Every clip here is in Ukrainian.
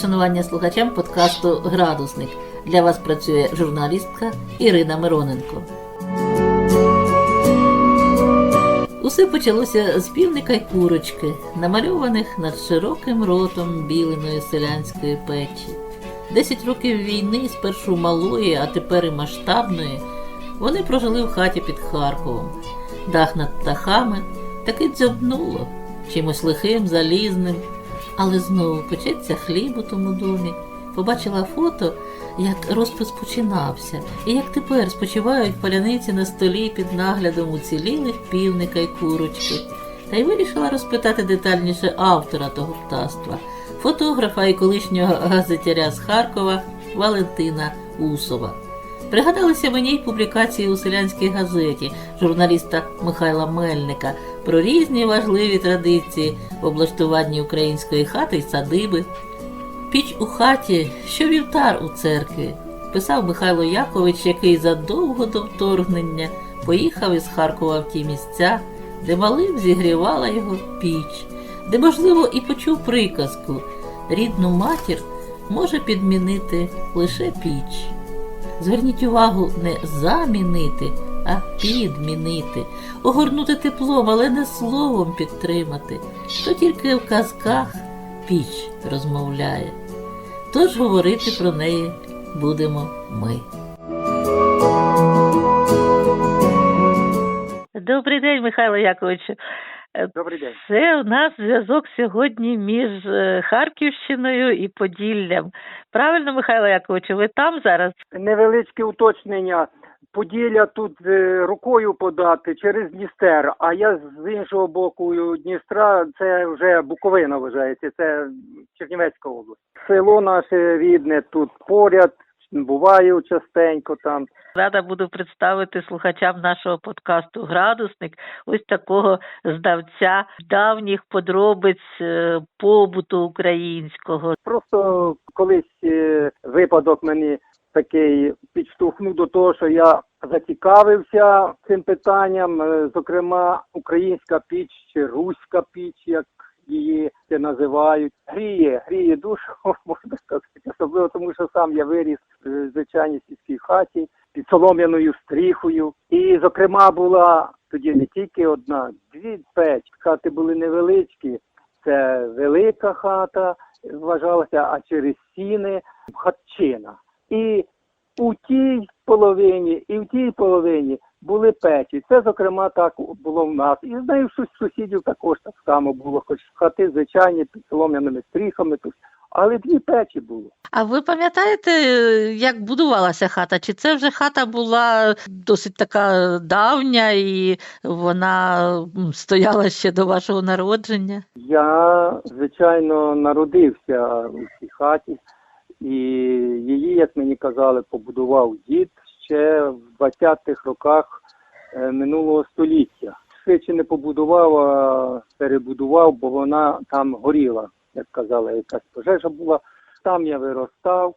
шанування слухачам подкасту Градусник. Для вас працює журналістка Ірина Мироненко. Усе почалося з півника й курочки, намальованих над широким ротом біленої селянської печі. Десять років війни, спершу малої, а тепер і масштабної, вони прожили в хаті під Харковом. Дах над птахами таки дзьобнуло чимось лихим, залізним, але знову печеться хліб у тому домі. Побачила фото, як розпис починався, і як тепер спочивають паляниці на столі під наглядом уцілілих півника й курочки. Та й вирішила розпитати детальніше автора того птаства, фотографа і колишнього газетяря з Харкова Валентина Усова. Пригадалися мені й публікації у селянській газеті журналіста Михайла Мельника про різні важливі традиції в облаштуванні української хати й садиби. Піч у хаті, що вівтар у церкві, писав Михайло Якович, який задовго до вторгнення поїхав із Харкова в ті місця, де малим зігрівала його піч, де, можливо, і почув приказку рідну матір може підмінити лише піч. Зверніть увагу не замінити, а підмінити, огорнути теплом, але не словом підтримати. То тільки в казках піч розмовляє. Тож говорити про неї будемо ми. Добрий день, Михайло Яковичу. Е, Добрий день. Це у нас зв'язок сьогодні між е, Харківщиною і Поділлям. Правильно, Михайло Яковичу, ви там зараз? Невеличке уточнення. Поділля тут е, рукою подати через Дністер, а я з іншого боку Дністра, це вже Буковина вважається, це Чернівецька область. Село наше рідне тут поряд, буваю частенько там. Рада буду представити слухачам нашого подкасту Градусник ось такого здавця давніх подробиць е, побуту українського. Просто колись е, випадок мені такий підштовхнув до того, що я зацікавився цим питанням, е, зокрема, українська піч чи руська піч, як її називають, гріє, гріє душу, можна сказати, особливо тому, що сам я виріс в звичайній сільській хаті під солом'яною стріхою. І, зокрема, була тоді не тільки одна, дві печ. Хати були невеличкі, це велика хата вважалася, а через стіни хатчина. І у тій половині, і в тій половині були печі. Це, зокрема, так було в нас. І знаю, що сусідів також так само було, хоч хати звичайні під солом'яними стріхами, тут, але дві печі було. А ви пам'ятаєте, як будувалася хата? Чи це вже хата була досить така давня і вона стояла ще до вашого народження? Я, звичайно, народився у цій хаті, і її, як мені казали, побудував дід ще в 20-х роках е, минулого століття. Швидше не побудував, а перебудував, бо вона там горіла, як казала, якась пожежа була. Там я виростав,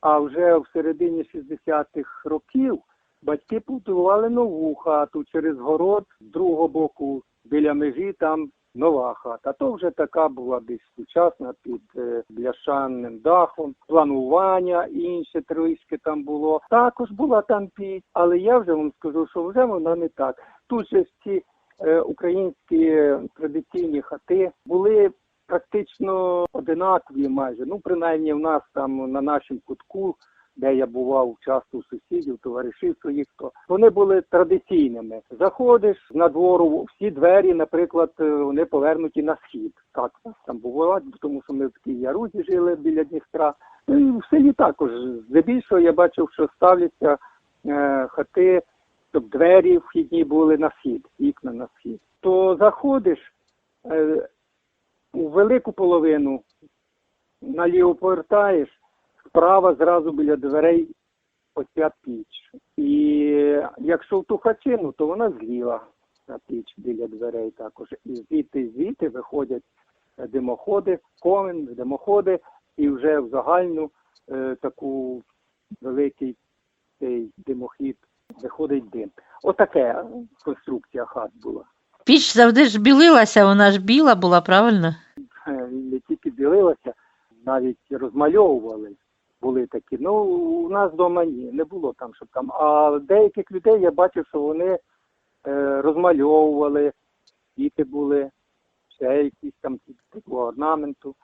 а вже в середині 60-х років батьки побудували нову хату через город, з другого боку біля межі там нова хата. То вже така була більш сучасна під е, бляшанним дахом, планування інше трішки там було. Також була там піч, але я вже вам скажу, що вже вона не так. Тут же ці е, українські традиційні хати були практично одинакові майже. Ну, принаймні в нас там на нашому кутку, де я бував часто у сусідів, товаришів своїх, то вони були традиційними. Заходиш на двору, всі двері, наприклад, е, вони повернуті на схід. Так нас там бувало, тому що ми в такій ярузі жили біля Дністра. Ну в селі також. Здебільшого я бачив, що ставляться е, хати, щоб двері вхідні були на схід, вікна на схід. То заходиш. Е, у велику половину наліво повертаєш, справа зразу біля дверей оця піч. І якщо в ту хатину, то вона зліва на піч біля дверей також. І звідти звідти виходять е, димоходи, комен, димоходи, і вже в загальну е, таку великий цей димохід виходить дим. Отаке конструкція хат була. Піч завжди ж білилася, вона ж біла була, правильно? е, не тільки ділилася. навіть розмальовували. Були такі. Ну, у нас вдома ні, не було там, щоб там. А деяких людей я бачив, що вони е, розмальовували, діти були, ще якісь там типу орнаменту.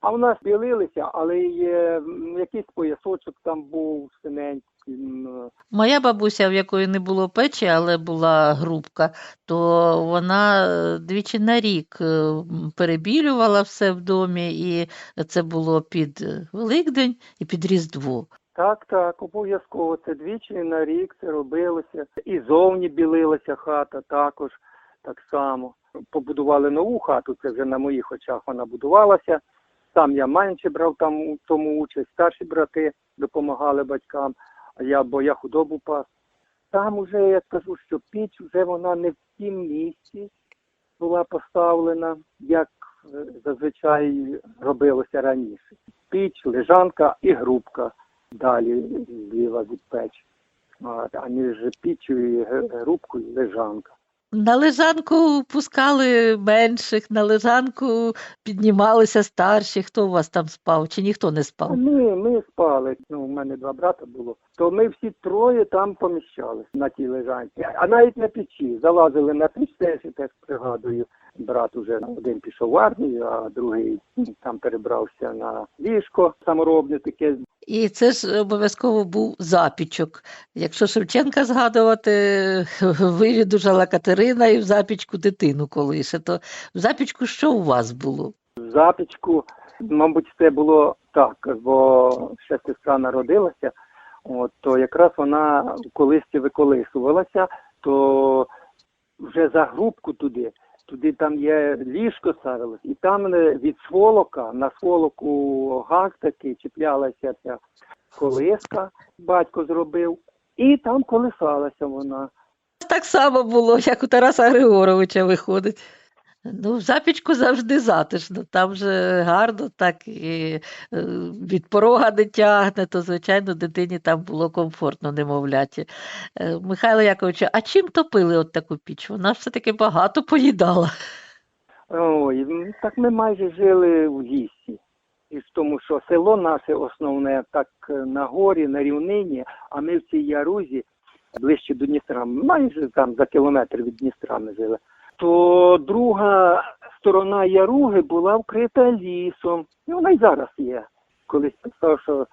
А в нас білилися, але є якийсь поясочок там був синенький. М, Моя бабуся, в якої не було печі, але була грубка, то вона е, двічі на рік е, перебілювала все в домі, і це було під е, Великдень і під Різдво. Так, так, обов'язково. Це двічі на рік це робилося. І зовні білилася хата також так само. Побудували нову хату, це вже на моїх очах вона будувалася. Сам я менше брав там тому участь, старші брати допомагали батькам, я, бо я худобу пас. Там уже я скажу, що піч вже вона не в тім місці була поставлена, як е, зазвичай робилося раніше. Піч, лежанка і грубка далі зліва від печі. А, а між піччю і грубкою лежанка. На лежанку пускали менших, на лежанку піднімалися старші. Хто у вас там спав? Чи ніхто не спав? Ми, ми спали. Ну, у мене два брата було. То ми всі троє там поміщалися на тій лежанці. А навіть на печі. Залазили на піч, теж, теж пригадую. Брат уже один пішов в армію, а другий там перебрався на ліжко саморобне таке І це ж обов'язково був запічок. Якщо Шевченка згадувати, вивідужала Катерина і в запічку дитину колише, то в запічку що у вас було? В запічку. Мабуть, це було так, бо ще сестра народилася, от, то якраз вона в колисці виколисувалася, то вже за грубку туди, туди там є ліжко ставилось, і там е, від сволока, на сволоку гак такий чіплялася ця колиска, батько зробив, і там колисалася вона. Так само було, як у Тараса Григоровича виходить. Ну, в запічку завжди затишно, там же гарно, так і е, від порога не тягне, то, звичайно, дитині там було комфортно, немовляті. Е, Михайло Яковичу, а чим топили от таку піч? Вона все-таки багато поїдала. Ой, так ми майже жили в лісі. І тому, що село наше основне так на горі, на рівнині, а ми в цій ярузі ближче до Дністра, майже там за кілометр від Дністра ми жили. То друга сторона Яруги була вкрита лісом. І вона й зараз є. Колись писав, що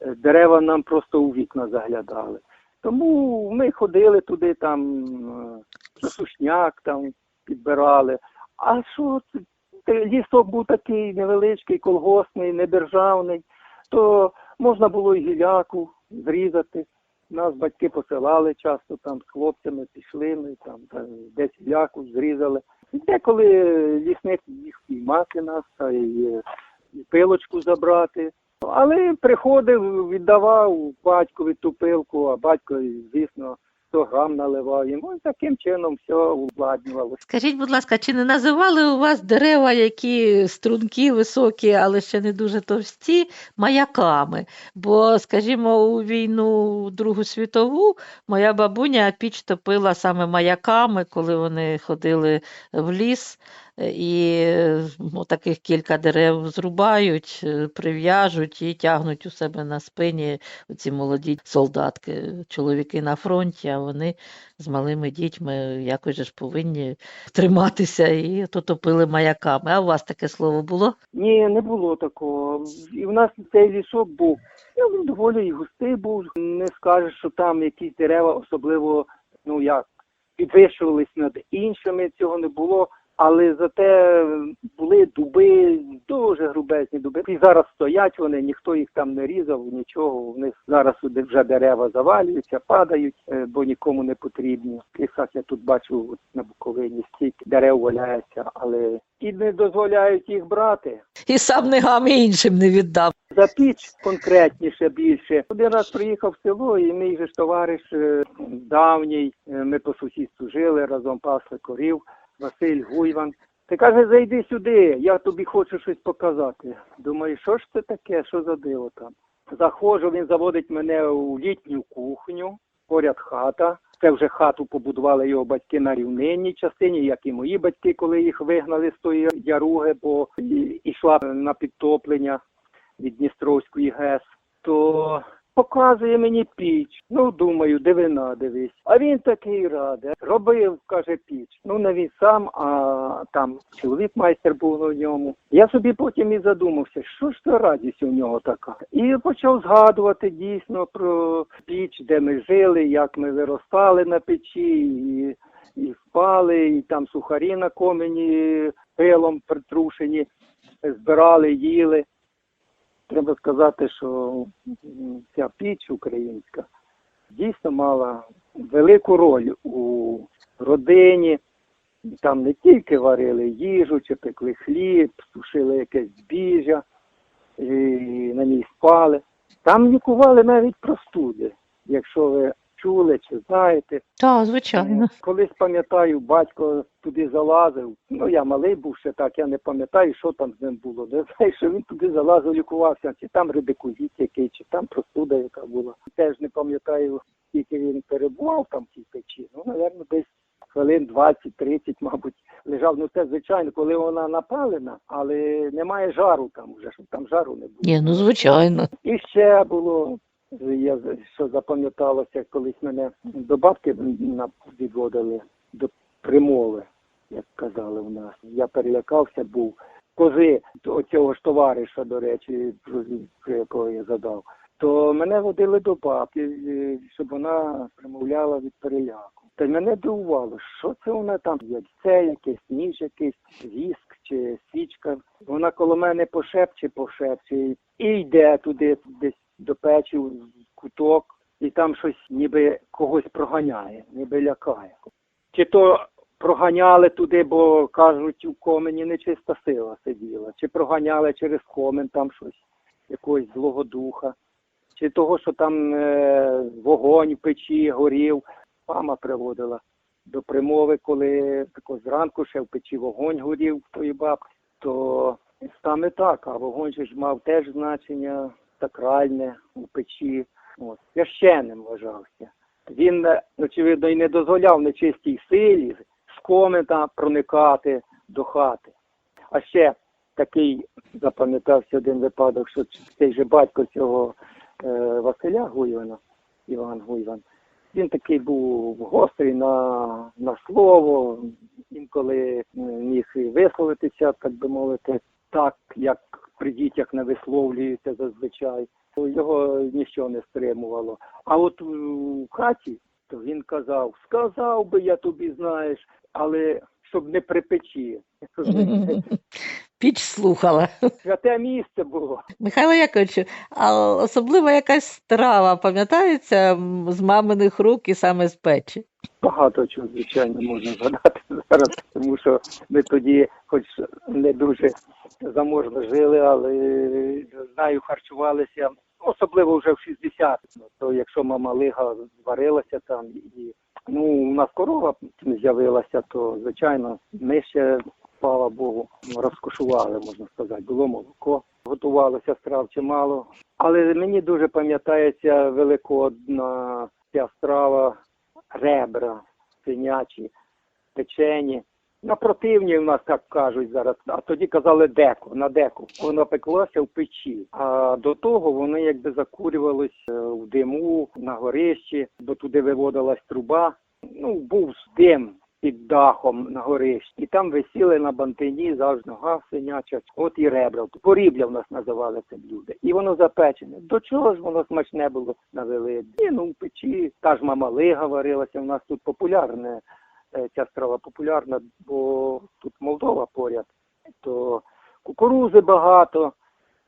е, дерева нам просто у вікна заглядали. Тому ми ходили туди, там е, сушняк там підбирали. А що лісок був такий невеличкий, колгоспний, недержавний, то можна було і гіляку зрізати. Нас батьки посилали часто там з хлопцями, пішли, ми там там десь ляку зрізали. І Деколи лісник міг піймати нас та й, пилочку забрати. Але приходив, віддавав батькові ту пилку, а батько, звісно, 100 грам наливав йому. І таким чином все ускладнювалося. Скажіть, будь ласка, чи не називали у вас дерева, які струнки високі, але ще не дуже товсті, маяками? Бо, скажімо, у війну Другу світову моя бабуня піч топила саме маяками, коли вони ходили в ліс. І ну, таких кілька дерев зрубають, е, прив'яжуть і тягнуть у себе на спині ці молоді солдатки, чоловіки на фронті, а вони з малими дітьми якось ж повинні триматися і то топили маяками. А у вас таке слово було? Ні, не було такого. І в нас цей лісок був. Ну, він доволі і густий був. Не скажеш, що там якісь дерева особливо, ну як, підвищувались над іншими, цього не було. Але зате були дуби, дуже грубезні дуби. І зараз стоять вони, ніхто їх там не різав, нічого. У них зараз вже дерева завалюються, падають, е, бо нікому не потрібні. В лісах я тут бачу на Буковині стільки дерев валяється, але і не дозволяють їх брати. І сам не ногами іншим не віддав. За піч конкретніше більше. Один раз приїхав в село, і мій же ж товариш е, давній, е, ми по сусідству жили, разом пасли корів, Василь Гуйван. Ти каже, зайди сюди, я тобі хочу щось показати. Думаю, що ж це таке, що за диво там? Заходжу, він заводить мене у літню кухню, поряд хата. Це вже хату побудували його батьки на рівнинній частині, як і мої батьки, коли їх вигнали з тої яруги, бо ішла на підтоплення від Дністровської ГЕС, то показує мені піч. Ну, думаю, дивина дивись. А він такий радий. Робив, каже, піч. Ну, не він сам, а там чоловік майстер був на ньому. Я собі потім і задумався, що ж це радість у нього така. І почав згадувати дійсно про піч, де ми жили, як ми виростали на печі, і, і впали, і там сухарі на комені пилом притрушені, збирали, їли. Треба сказати, що ця піч українська дійсно мала велику роль у родині. Там не тільки варили їжу, чи пекли хліб, сушили якесь збіжжя, і на ній спали. Там лікували навіть простуди, якщо ви чули чи знаєте. Так, звичайно. Колись пам'ятаю, батько туди залазив. Ну я малий був ще так, я не пам'ятаю, що там з ним було. Не знаю, що він туди залазив, лікувався, чи там редикуліт який, чи там простуда, яка була. Теж не пам'ятаю, скільки він перебував там в тій печі. Ну, напевно, десь хвилин 20-30, мабуть, лежав. Ну це звичайно, коли вона напалена, але немає жару там вже, щоб там жару не було. Ні, ну звичайно. І ще було, я що запам'яталося, колись мене до бабки відводили до примови, як казали у нас. Я перелякався, був кози оцього ж товариша, до речі, про якого я задав. То мене водили до бабки, е, щоб вона примовляла від переляку. Та мене дивувало, що це вона там, як це якийсь ніж, якийсь віск чи свічка. Вона коло мене пошепче, пошепче і йде туди десь до печі в куток, і там щось ніби когось проганяє, ніби лякає. Чи то проганяли туди, бо кажуть, у комені нечиста сила сиділа, чи проганяли через комен там щось, якогось злого духа, чи того, що там е, вогонь в печі горів. Мама приводила до примови, коли тако зранку ще в печі вогонь горів тої бабки, то саме так, а вогонь ж мав теж значення сакральне у печі. От, священним вважався. Він, е, очевидно, і не дозволяв нечистій силі з комета проникати до хати. А ще такий запам'ятався один випадок, що цей же батько цього е, Василя Гуйвана, Іван Гуйван, він такий був гострий на, на слово, інколи е, міг і висловитися, так би мовити, так, як при дітях не висловлюються зазвичай. Його нічого не стримувало. А от у хаті, то він казав, сказав би я тобі, знаєш, але щоб не при печі. Піч слухала. Святе місце було. Михайло Яковичу, а особливо якась страва пам'ятається з маминих рук і саме з печі? Багато чого, звичайно, можна згадати зараз, тому що ми тоді, хоч не дуже заможно жили, але знаю, харчувалися, особливо вже в 60 То якщо мама лига зварилася там і ну у нас корова з'явилася, то звичайно ми ще, слава Богу, розкошували, можна сказати, було молоко. Готувалося страв чимало. Але мені дуже пам'ятається великодна ця страва ребра свинячі, печені. На противні в нас так кажуть зараз, а тоді казали деко, на деку. Воно пеклося в печі. А до того вони якби закурювались е, в диму на горищі, бо туди виводилась труба. Ну, був дим під дахом на горищі. І там висіли на бантині завжди нога свиняча, от і ребра. Порібля в нас називали це блюдо. І воно запечене. До чого ж воно смачне було на Великдень? Ну, печі. Та ж мамалига варилася. У нас тут популярне е, ця страва популярна, бо тут Молдова поряд, то кукурузи багато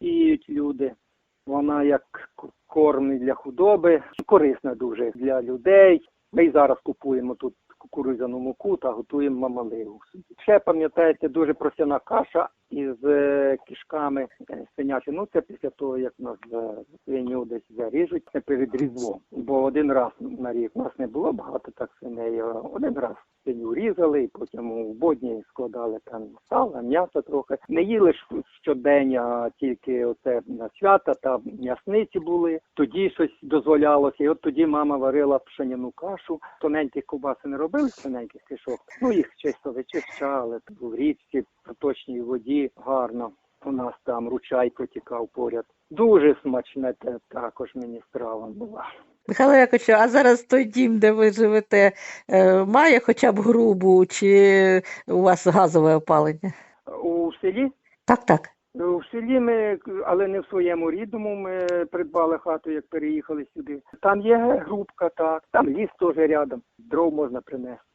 їють люди. Вона як корм для худоби, корисна дуже для людей. Ми й зараз купуємо тут кукурудзяну муку та готуємо мамалигу. Ще пам'ятаєте, дуже просяна каша із кішками кишками е. Ну це після того, як нас за свиню десь заріжуть, це перед різдвом. Бо один раз на рік у нас не було багато так свиней. Один раз свиню різали, і потім у бодні складали там сало, м'ясо трохи. Не їли ж щодень, а тільки оце на свята та м'ясниці були. Тоді щось дозволялося. І от тоді мама варила пшеняну кашу. Тоненьких ковбаси не робили тоненьких кишок. Ну їх чисто вичищали в річці, проточній воді гарно. У нас там ручай протікав поряд. Дуже смачна те- також мені страва була. Михайло Яковичу, а зараз той дім, де ви живете, е, має хоча б грубу, чи у вас газове опалення? У селі Так, так. У селі ми, але не в своєму рідному, ми придбали хату, як переїхали сюди. Там є грубка, так, там ліс теж рядом, дров можна принести.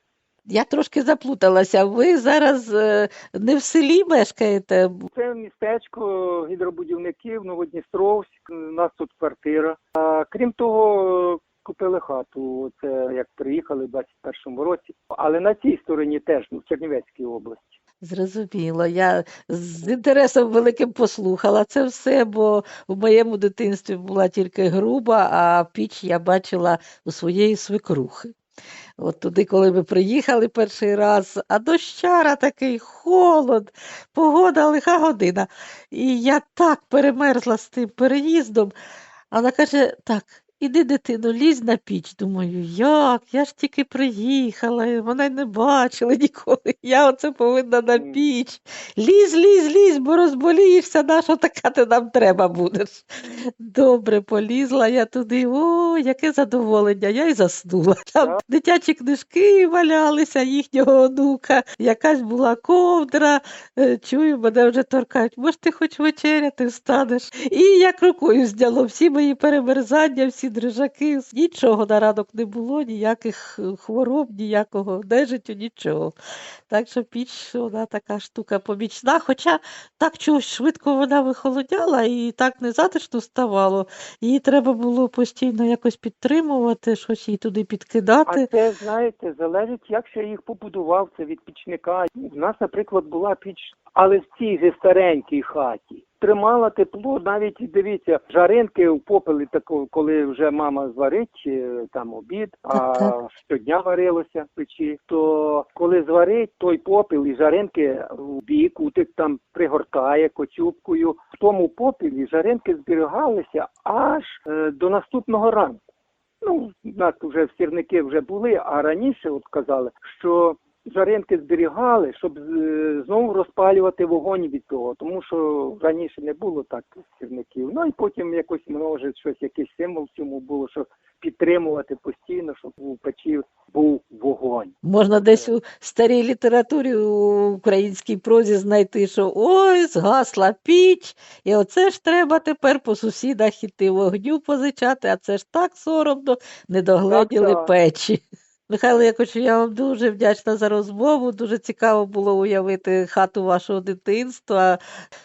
Я трошки заплуталася. Ви зараз е, не в селі мешкаєте? Це містечко гідробудівників, Новодністровськ, у нас тут квартира. А крім того, купили хату, це як приїхали в 21-му році. Але на цій стороні теж, ну, в Чернівецькій області. Зрозуміло. Я з інтересом великим послухала це все, бо в моєму дитинстві була тільки груба, а піч я бачила у своєї свекрухи. От туди, коли ми приїхали перший раз, а дощара такий холод, погода лиха година. І я так перемерзла з тим переїздом. А Вона каже: так, іди, дитино, лізь на піч. Думаю, як? Я ж тільки приїхала, і мене не бачили ніколи. Я оце повинна на піч. Лізь, лізь, лізь, бо розболієшся, на що така ти нам треба будеш. Добре, полізла я туди. О, яке задоволення, я й заснула. Там дитячі книжки валялися їхнього онука, якась була ковдра. Е, Чую, мене вже торкають. Може, ти хоч вечеряти встанеш? І як рукою зняло всі мої перемерзання, всі дрижаки, нічого на ранок не було, ніяких е, хвороб, ніякого нежиттю, нічого. Так що піч вона така штука помічна, хоча так чогось швидко вона вихолоняла і так незатишно ставало. Її треба було постійно якось підтримувати, щось їй туди А підкидати. це, знаєте, залежить, як ще їх побудував, це від пічника. У нас, наприклад, була піч, але в цій же старенькій хаті. Тримала тепло, навіть дивіться, жаринки в попелі, коли вже мама зварить там обід, а щодня варилося в печі. То коли зварить той попіл і жаринки в бік, утик там пригортає коцюбкою. В тому попілі жаринки зберігалися аж е, до наступного ранку. Ну, у нас вже сірники вже були, а раніше от казали, що жаринки зберігали, щоб е, знову розпалювати вогонь від того, тому що раніше не було так сірників. Ну і потім якось може щось, якийсь символ в цьому було, що підтримувати постійно, щоб у печі був вогонь. Можна десь у старій літературі у українській прозі знайти, що ой, згасла піч, і оце ж треба тепер по сусідах іти вогню позичати, а це ж так соромно, не догледіли так. печі. Михайло Яковичу, я вам дуже вдячна за розмову. Дуже цікаво було уявити хату вашого дитинства,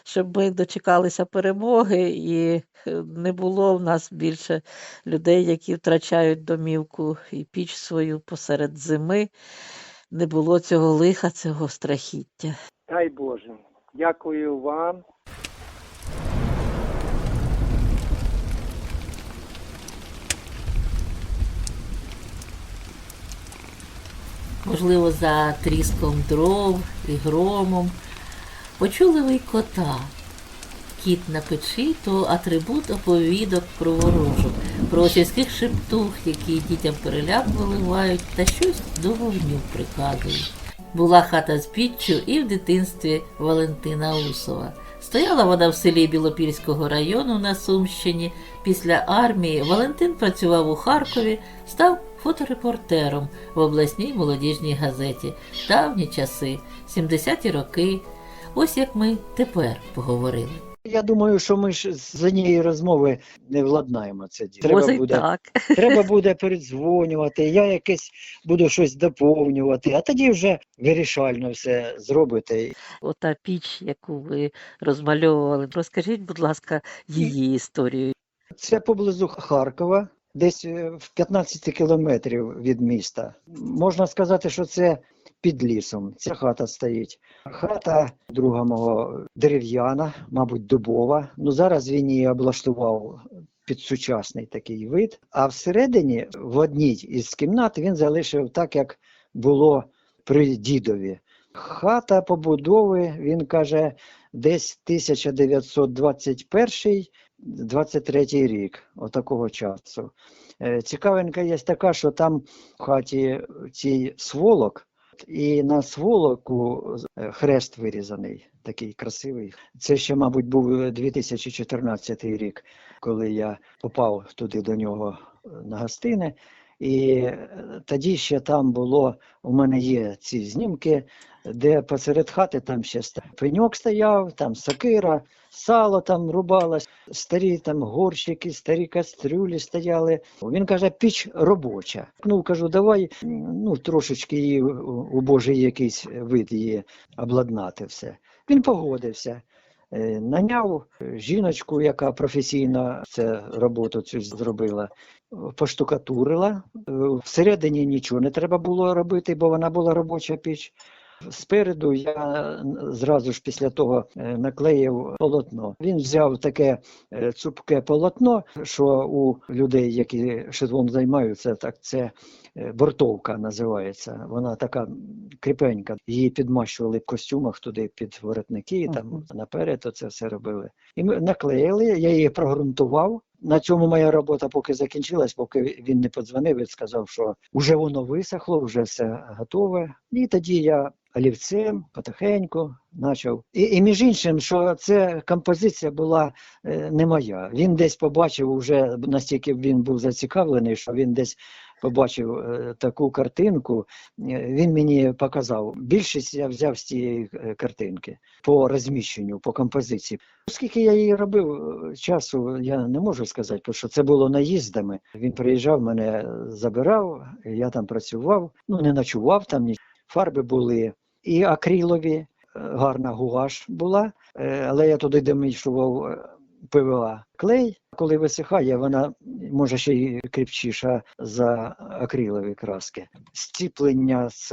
щоб ми дочекалися перемоги і е, не було в нас більше людей, які втрачають домівку і піч свою посеред зими. Не було цього лиха, цього страхіття. Дай Боже. Дякую вам. Можливо, за тріском дров і громом. Почули ви кота. Кіт на печі то атрибут оповідок про ворожу, про сільських шептух, які дітям переляк виливають та щось до вогню приказують. Була хата з піччю і в дитинстві Валентина Усова. Стояла вона в селі Білопільського району на Сумщині. Після армії Валентин працював у Харкові, став фоторепортером в обласній молодіжній газеті. Давні часи, 70-ті роки. Ось як ми тепер поговорили. Я думаю, що ми ж з однієї розмови не владнаємо це діло. Треба буде, так. треба буде передзвонювати, я якесь буду щось доповнювати, а тоді вже вирішально все зробите. Ота піч, яку ви розмальовували. Розкажіть, будь ласка, її історію. Це поблизу Харкова, десь е, в 15 кілометрів від міста. Можна сказати, що це під лісом. Ця хата стоїть. Хата друга мого дерев'яна, мабуть, дубова. Ну зараз він її облаштував під сучасний такий вид. А всередині, в одній із кімнат, він залишив так, як було при дідові. Хата побудови, він каже, десь 1921-23 рік, отакого часу. Е, Цікавинка є така, що там в хаті цей сволок, І на сволоку е, хрест вирізаний, такий красивий. Це ще, мабуть, був 2014 рік, коли я попав туди до нього е, на гостини. І е, тоді ще там було, у мене є ці знімки, де посеред хати там ще пеньок стояв, там сокира, сало там рубалось, старі там горщики, старі кастрюлі стояли. Він каже, піч робоча. Ну, кажу, давай ну, трошечки її у Божий якийсь вид її обладнати все. Він погодився. Е, Наняв е, жіночку, яка професійно це роботу цю зробила, поштукатурила. Е, Всередині нічого не треба було робити, бо вона була робоча піч. Спереду я зразу ж після того е, наклеїв полотно. Він взяв таке е, цупке полотно, що у людей, які шезлом займаються, так це бортовка називається. Вона така кріпенька. Її підмащували в костюмах туди під воротники, там наперед оце все робили. І ми наклеїли, я її прогрунтував. На цьому моя робота поки закінчилась, поки він не подзвонив і сказав, що вже воно висохло, вже все готове. І тоді я олівцем потихеньку почав. І, і між іншим, що це композиція була е, не моя. Він десь побачив уже настільки він був зацікавлений, що він десь побачив е, таку картинку. е, Він мені показав. Більшість я взяв з цієї е, картинки по розміщенню, по композиції. Оскільки я її робив часу, я не можу сказати, тому що це було наїздами. Він приїжджав, мене забирав, я там працював, ну не ночував там, ні. фарби були і акрилові, гарна гуаш була, але я туди домішував е, ПВА клей. Коли висихає, вона може ще й кріпчіша за акрилові краски. Стіплення з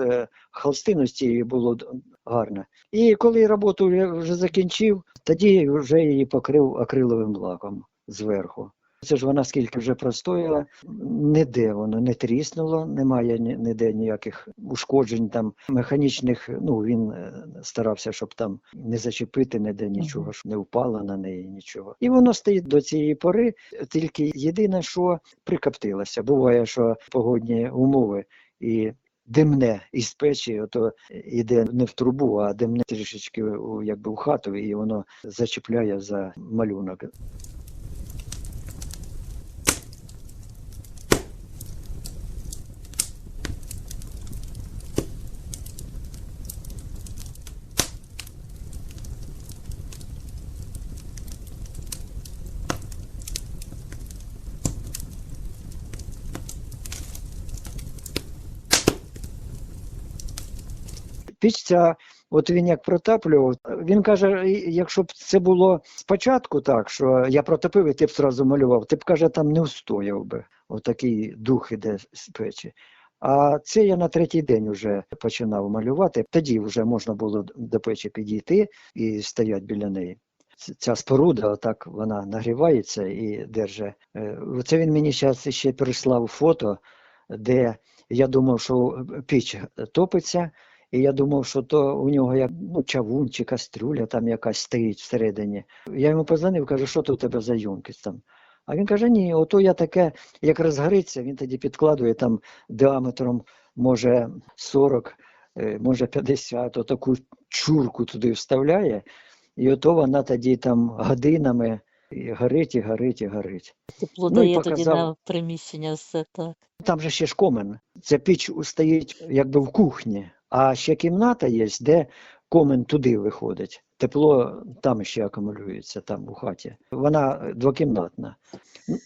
холстину з цією було гарне. І коли роботу вже закінчив, тоді вже її покрив акриловим лаком зверху. Це ж вона скільки вже простояла, ніде воно не тріснуло, немає ні- ніде ніяких ушкоджень там механічних. Ну він е, старався, щоб там не зачепити ніде нічого, щоб не впало на неї нічого. І воно стоїть до цієї пори. Тільки єдине, що прикоптилося. Буває, що погодні умови і. Димне із печі, ото йде не в трубу, а димне трішечки у, якби в хату, і воно зачіпляє за малюнок. Піч ця, от він як протаплював, він каже, якщо б це було спочатку так, що я протопив і ти б зразу малював, ти б каже, там не встояв би. Отакий дух іде з печі. А це я на третій день вже починав малювати. Тоді вже можна було до печі підійти і стояти біля неї. Ця споруда, отак вона нагрівається і держить. Е, Це він мені зараз ще прислав фото, де я думав, що піч топиться, і я думав, що то у нього як ну, чавун чи кастрюля там якась стоїть всередині. Я йому позвонив, кажу, що то у тебе за ємкість там. А він каже, ні, ото я таке, як розгориться, він тоді підкладує там діаметром, може 40, е, може 50, отаку чурку туди вставляє, і ото вона тоді там годинами і горить, і горить, і горить. Тепло Ну, дає тоді на приміщення все так. Там же ще ж комен. Ця піч стоїть якби в кухні, а ще кімната є, де комен туди виходить. Тепло там ще акумулюється, там у хаті. Вона двокімнатна.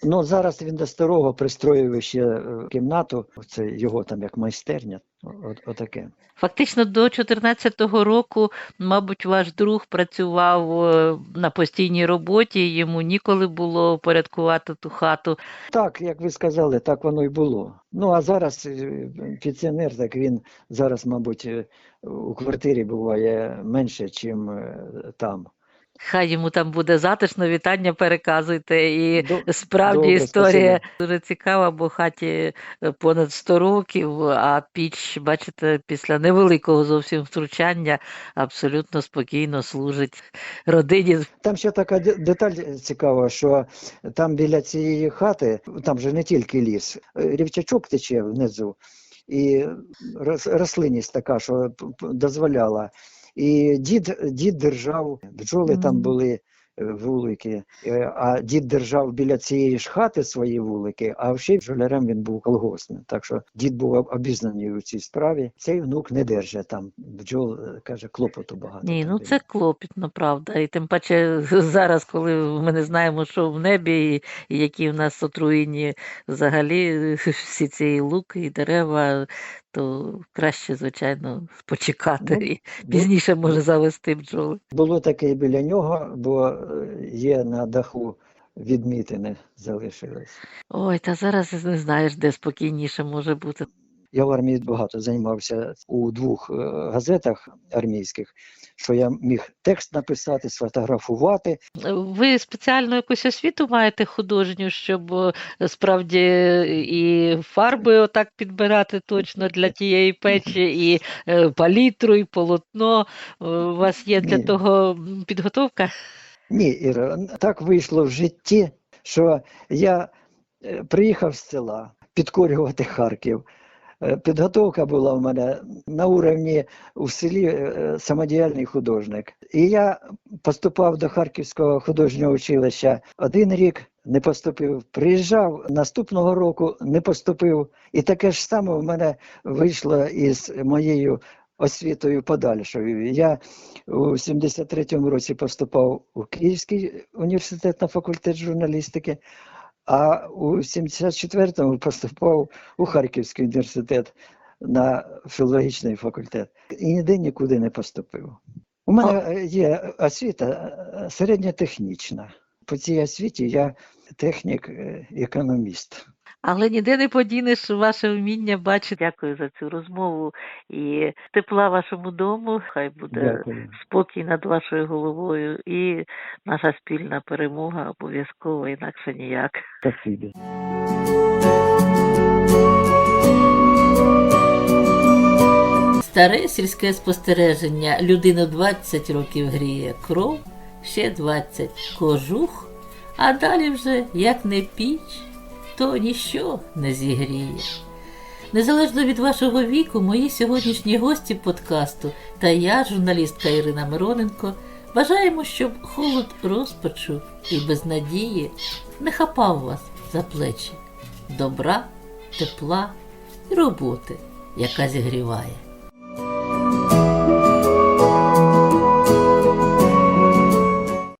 Ну зараз він до старого пристроїв ще е, кімнату, це його там як майстерня. От, отаке. Фактично до 14-го року, мабуть, ваш друг працював е, на постійній роботі, йому ніколи було порядкувати ту хату. Так, як ви сказали, так воно й було. Ну а зараз е, пенсіонер, так він зараз, мабуть, е, у квартирі буває менше, ніж там. Хай йому там буде затишно, вітання переказуйте. І До- справді добре, історія дуже цікава, бо хаті е, понад 100 років, а піч, бачите, після невеликого зовсім втручання абсолютно спокійно служить родині. Там ще така деталь цікава, що там біля цієї хати, там же не тільки ліс, е, рівчачок тече внизу. і рослинність така, що дозволяла. І дід, дід держав, бджоли там були е, вулики, е, а дід держав біля цієї ж хати свої вулики, а ще бджолярем він був колгоспним. Так що дід був обізнаний у цій справі. Цей внук не держить там бджол, е, каже, клопоту багато. Ні, ну це клопітно, правда. І тим паче зараз, коли ми не знаємо, що в небі, і які в нас отруєні взагалі всі ці луки і дерева, то краще, звичайно, почекати Ну, і пізніше може завести бджоли. Було таке і біля нього, бо е, є на даху відмітини залишились. Ой, та зараз не знаєш, де спокійніше може бути. Я в армії багато займався у двох е, газетах армійських, що я міг текст написати, сфотографувати. Ви спеціальну якусь освіту маєте художню, щоб е, справді і фарби отак підбирати точно для тієї печі, і е, палітру, і полотно. Е, У вас є для Ні. того підготовка? Ні, Іра, так вийшло в житті, що я приїхав з села підкорювати Харків. Е, Підготовка була в мене на уровні у селі е, самодіяльний художник. І я поступав до Харківського художнього училища один рік, не поступив. Приїжджав наступного року, не поступив. І таке ж саме в мене вийшло із моєю освітою подальшою. Я у 73-му році поступав у Київський університет на факультет журналістики, а у 74-му поступав у Харківський університет на філологічний факультет. І ніде нікуди не поступив. У мене є освіта е, середньотехнічна. По цій освіті я технік-економіст. Але ніде не подінеш ваше вміння бачити. Дякую за цю розмову і тепла вашому дому. Хай буде Дякую. спокій над вашою головою і наша спільна перемога обов'язково, інакше ніяк. Спасибі. Старе сільське спостереження людину 20 років гріє кров, ще 20 кожух, а далі вже як не піч, то ніщо не зігріє. Незалежно від вашого віку, мої сьогоднішні гості подкасту та я, журналістка Ірина Мироненко, бажаємо, щоб холод розпачу і безнадії не хапав вас за плечі. Добра, тепла і роботи, яка зігріває.